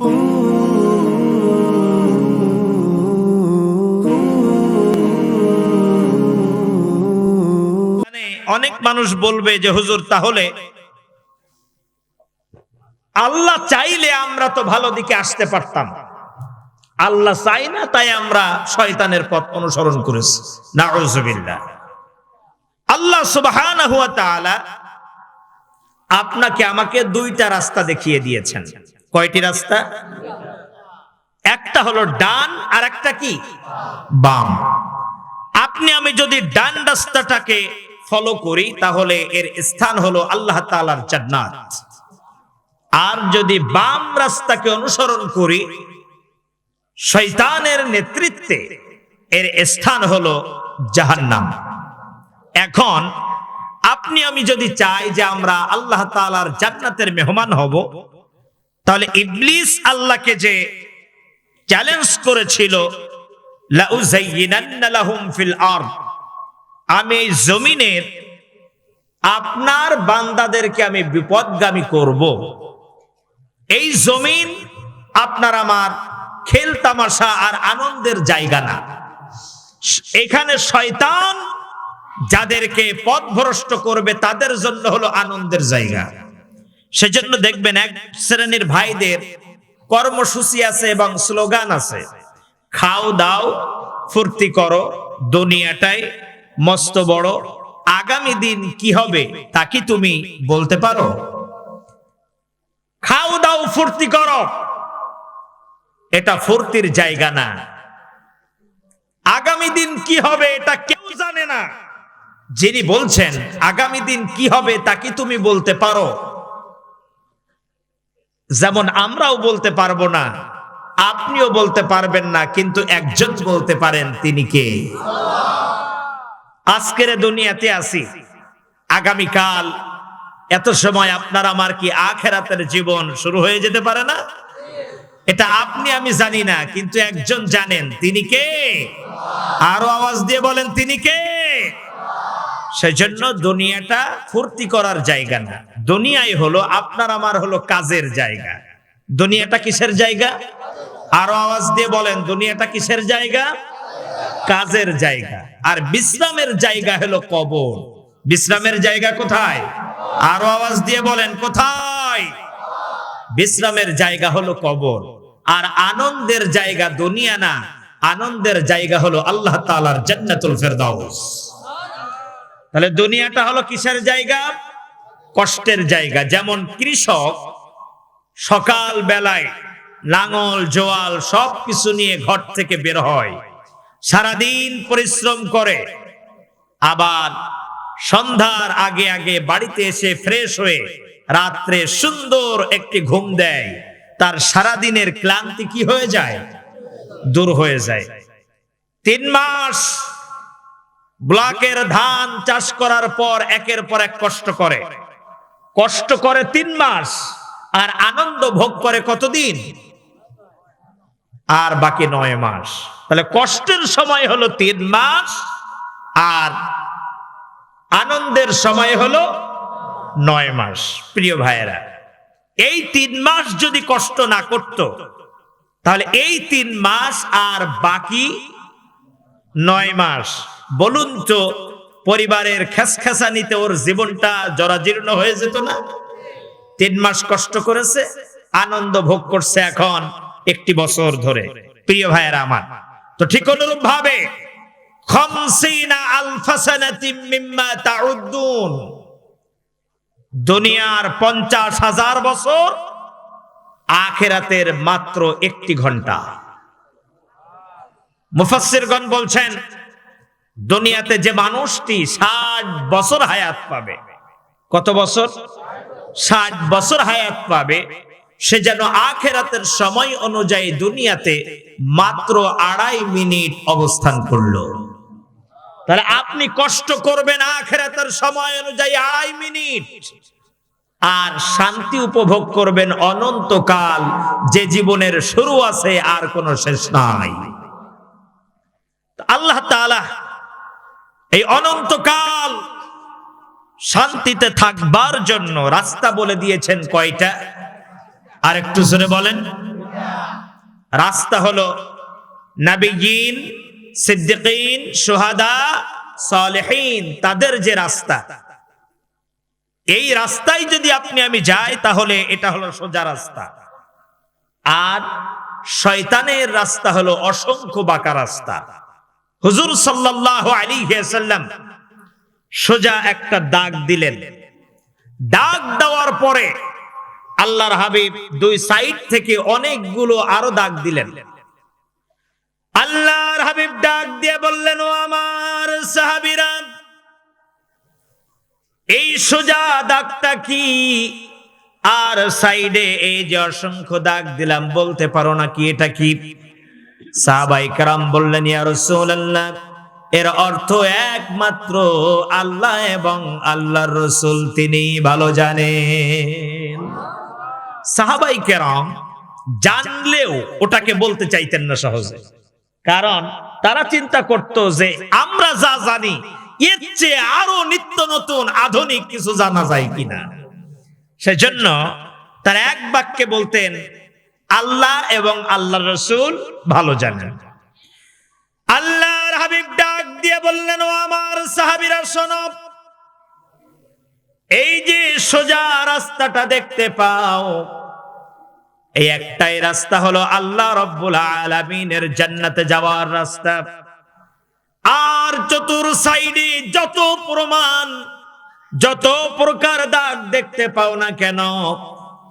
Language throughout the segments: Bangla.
মানে অনেক মানুষ বলবে যে, হুজুর, তাহলে আল্লাহ চাইলে আমরা তো ভালো দিকে আসতে পারতাম। আল্লাহ চাই না, তাই আমরা শয়তানের পথ অনুসরণ করেছি। নাউজুবিল্লাহ। আল্লাহ সুবহানাহু ওয়া আপনাকে আমাকে দুইটা রাস্তা দেখিয়ে দিয়েছেন। কয়টি রাস্তা? একটা হলো ডান আর একটা কি? বাম। আপনি, আমি যদি ডান রাস্তাটাকে ফলো করি, তাহলে এর স্থান হলো আল্লাহ তাআলার জান্নাত। আর যদি বাম রাস্তাকে অনুসরণ করি, শয়তানের নেতৃত্বে এর স্থান হলো জাহান্নাম। এখন, আপনি, আমি যদি চাই যে আমরা আল্লাহ তাআলার জান্নাতের মেহমান হব তাহলে ইবলিস আল্লাহকে যে চ্যালেঞ্জ করেছিল আমি এই জমিনের আপনার বান্দাদেরকে আমি বিপদগামী করব। এই জমিন আপনার আমার খেল তামাশা আর আনন্দের জায়গা না। এখানে শয়তান যাদেরকে পথভ্রষ্ট করবে, তাদের জন্য হলো আনন্দের জায়গা। সেজন্য দেখবেন এক শ্রেণির ভাইদের কর্মসূচি আছে এবং স্লোগান আছে, খাও, দাও, ফুর্তি করো, দুনিয়াটাই মস্ত বড়, আগামী দিন কি হবে তা কি তুমি বলতে পারো? খাও, দাও, ফুর্তি করো। এটা ফুর্তির জায়গা না। আগামী দিন কি হবে এটা কেউ জানে না। যিনি বলছেন, আগামী দিন কি হবে তা কি তুমি বলতে পারো? যেমন আমরাও বলতে পারব না, আপনিও বলতে পারবেন না, কিন্তু একজন বলতে পারেন, তিনি কে? আজকের দুনিয়াতে আসি আগামীকাল, এত সময় আপনার আমার কি আখেরাতের জীবন শুরু হয়ে যেতে পারে না? এটা আপনি, আমি জানি না, কিন্তু একজন জানেন, তিনি কে? আরও আওয়াজ দিয়ে বলেন, তিনি কে? সেজন্য দুনিয়াটা ফুর্তি করার জায়গা না। দুনিয়াই হলো, আপনার আমার হলো কাজের জায়গা। দুনিয়াটা কিসের জায়গা? আরও আওয়াজ দিয়ে বলেন, দুনিয়াটা কিসের জায়গা? কাজের জায়গা। আর বিশ্রামের জায়গা হলো কবর। বিশ্রামের জায়গা কোথায়? আরও আওয়াজ দিয়ে বলেন, কোথায়? বিশ্রামের জায়গা হলো কবর। আর আনন্দের জায়গা দুনিয়া না, আনন্দের জায়গা হলো আল্লাহ তাআলার জান্নাতুল ফেরদাউস। তাহলে দুনিয়াটা হলো কিসের জায়গা? কষ্টের জায়গা। যেমন কৃষক, সকাল বেলায় লাঙল, জোয়াল সব কিছু নিয়ে ঘর থেকে বের হয়। সারাদিন পরিশ্রম করে। আবার সন্ধ্যার আগে আগে বাড়িতে এসে ফ্রেশ হয়ে রাত্রে সুন্দর একটি ঘুম দেয়। তার সারাদিনের ক্লান্তি কি হয়ে যায়? দূর হয়ে যায়। তিন মাস ব্লকের ধান চাষ করার পর একের পর এক কষ্ট করে। কষ্ট করে তিন মাস, আর আনন্দ ভোগ করে কতদিন? আর বাকি নয় মাস। তাহলে কষ্টের সময় হলো তিন মাস, আর আনন্দের সময় হলো নয় মাস। প্রিয় ভাইয়েরা, এই তিন মাস যদি কষ্ট না করত, তাহলে এই তিন মাস আর বাকি নয় মাস। বলুন তো পরিবারের খেসখেসানিতে ওর জীবনটা জরাজীর্ণ হয়ে যেত না। তিন মাস কষ্ট করেছে, আনন্দ ভোগ করছে এখন একটি বছর ধরে। প্রিয় ভাইয়েরা আমার, তো ঠিক অনুরূপ ভাবে দুনিয়ার পঞ্চাশ হাজার বছর, আখেরাতের মাত্র একটি ঘণ্টা। মুফাসসিরগণ বলছেন দুনিয়াতে যে মানুষটি ষাট বছর হায়াত পাবে, কত বছর? ষাট বছর হায়াত পাবে, সে যেন আখেরাতের সময় অনুযায়ী দুনিয়াতে মাত্র আড়াই মিনিট অবস্থান করল। তাহলে আপনি কষ্ট করবেন আখেরাতের সময় অনুযায়ী আড়াই মিনিট। আর শান্তি উপভোগ করবেন অনন্তকাল, যে জীবনের শুরু আছে আর কোনো শেষ নাই। আল্লাহ তাআলা এই অনন্তকাল শান্তিতে থাকবার জন্য রাস্তা বলে দিয়েছেন কয়টা? আর একটু জোরে বলেন। রাস্তা হলো নাবিগিন সিদ্দিকিন সোহাদা সালেহীন, তাদের যে রাস্তা। এই রাস্তায় যদি আপনি আমি যাই, তাহলে এটা হলো সোজা রাস্তা। আর শয়তানের রাস্তা হলো অসংখ্য বাঁকা রাস্তা। হুজুর সাল্লাহ আলী সাল্লাম সোজা একটা দাগ দিলেন। দাগ দেওয়ার পরে আল্লাহর হাবিব দুই সাইড থেকে অনেকগুলো আরও দাগ দিলেন। আল্লাহর হাবিব ডাক দিয়ে বললেন, ও আমার সাহাবিরা, এই সোজা দাগটা কি? আর সাইডে এই যে অসংখ্য দাগ দিলাম, বলতে পারো না কি এটা কি? সাহাবাই কারাম বললেন, ইয়া রাসূলুল্লাহ, এর অর্থ একমাত্র আল্লাহ এবং আল্লাহর রসুল তিনি ভালো জানেন। সাহাবাই কেরাম জানলেও ওটাকে বলতে চাইতেন না সহজে। কারণ তারা চিন্তা করত যে, আমরা যা জানি, এর চেয়ে আরও নিত্য নতুন আধুনিক কিছু জানা যায় কিনা? সেজন্য তারা এক বাক্যে বলতেন আল্লাহ এবং আল্লাহ রসুল ভালো জানেন আল্লাহর হাবিব ডাক দিয়ে বললেন আমার সাহাবিরা, শোনো। এই যে সোজা রাস্তাটা দেখতে পাও, এই একটাই রাস্তা হলো আল্লাহ রব্বুল আলামিনের জান্নাতে যাওয়ার রাস্তা। আর চতুর সাইডে যত প্রমাণ, যত প্রকার দাগ দেখতে পাও না কেন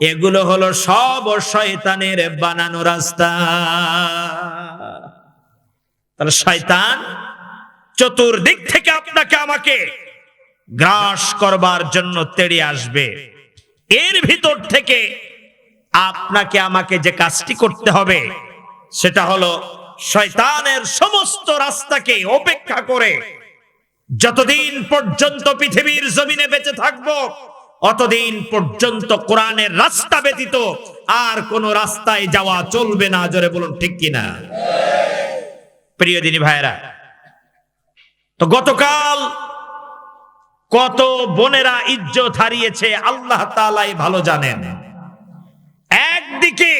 এগুলো হলো সব শয়তানের বানানো রাস্তা। তাহলে শয়তান চতুর্দিক থেকে আপনাকে আমাকে গ্রাস করবার জন্য তেড়ে আসবে। এর ভিতর থেকে আপনাকে আমাকে যে কাজটি করতে হবে, সেটা হলো শয়তানের সমস্ত রাস্তাকে অপেক্ষা করে যতদিন পর্যন্ত পৃথিবীর জমিনে বেঁচে থাকব অতদিন পর্যন্ত কোরআনের রাস্তা ব্যতীত আর কোন রাস্তায় যাওয়া চলবে না। জোরে বলুন, ঠিক কিনা? প্রিয় দিনী ভাইরা তো গতকাল কত বোনেরা ইজ্জত হারিয়েছে, আল্লাহ তালাই ভালো জানেন। একদিকে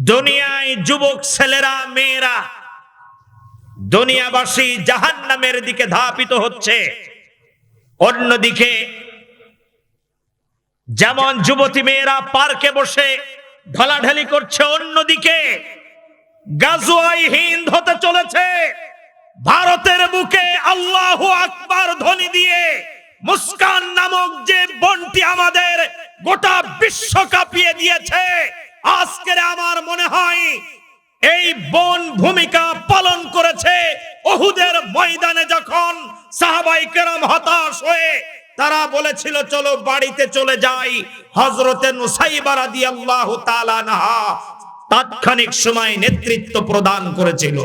দুনিয়ায় যুবক ছেলেরা, মেয়েরা দুনিয়াবাসী জাহান নামের দিকে ধাপিত হচ্ছে, অন্যদিকে যেমন যুবতী মেয়েরা পার্কে বসে ঢলাঢালি করছে অন্যদিকে। গাজুয়াই হিন্দ হতে চলেছে। ভারতের বুকে আল্লাহ আকবার ধ্বনি দিয়ে মুস্কান নামক যে বনটি আমাদের গোটা বিশ্ব কাঁপিয়ে দিয়েছে, আজকের আমার মনে হয় এই বন ভূমিকা পালন করেছে ওহুদের ময়দানে যখন সাহাবাই কেরাম হতাশ হয়ে তারা বলেছিল চলো বাড়িতে চলে যাই। হজরতে তাৎক্ষণিক সময় নেতৃত্ব প্রদান করেছিল।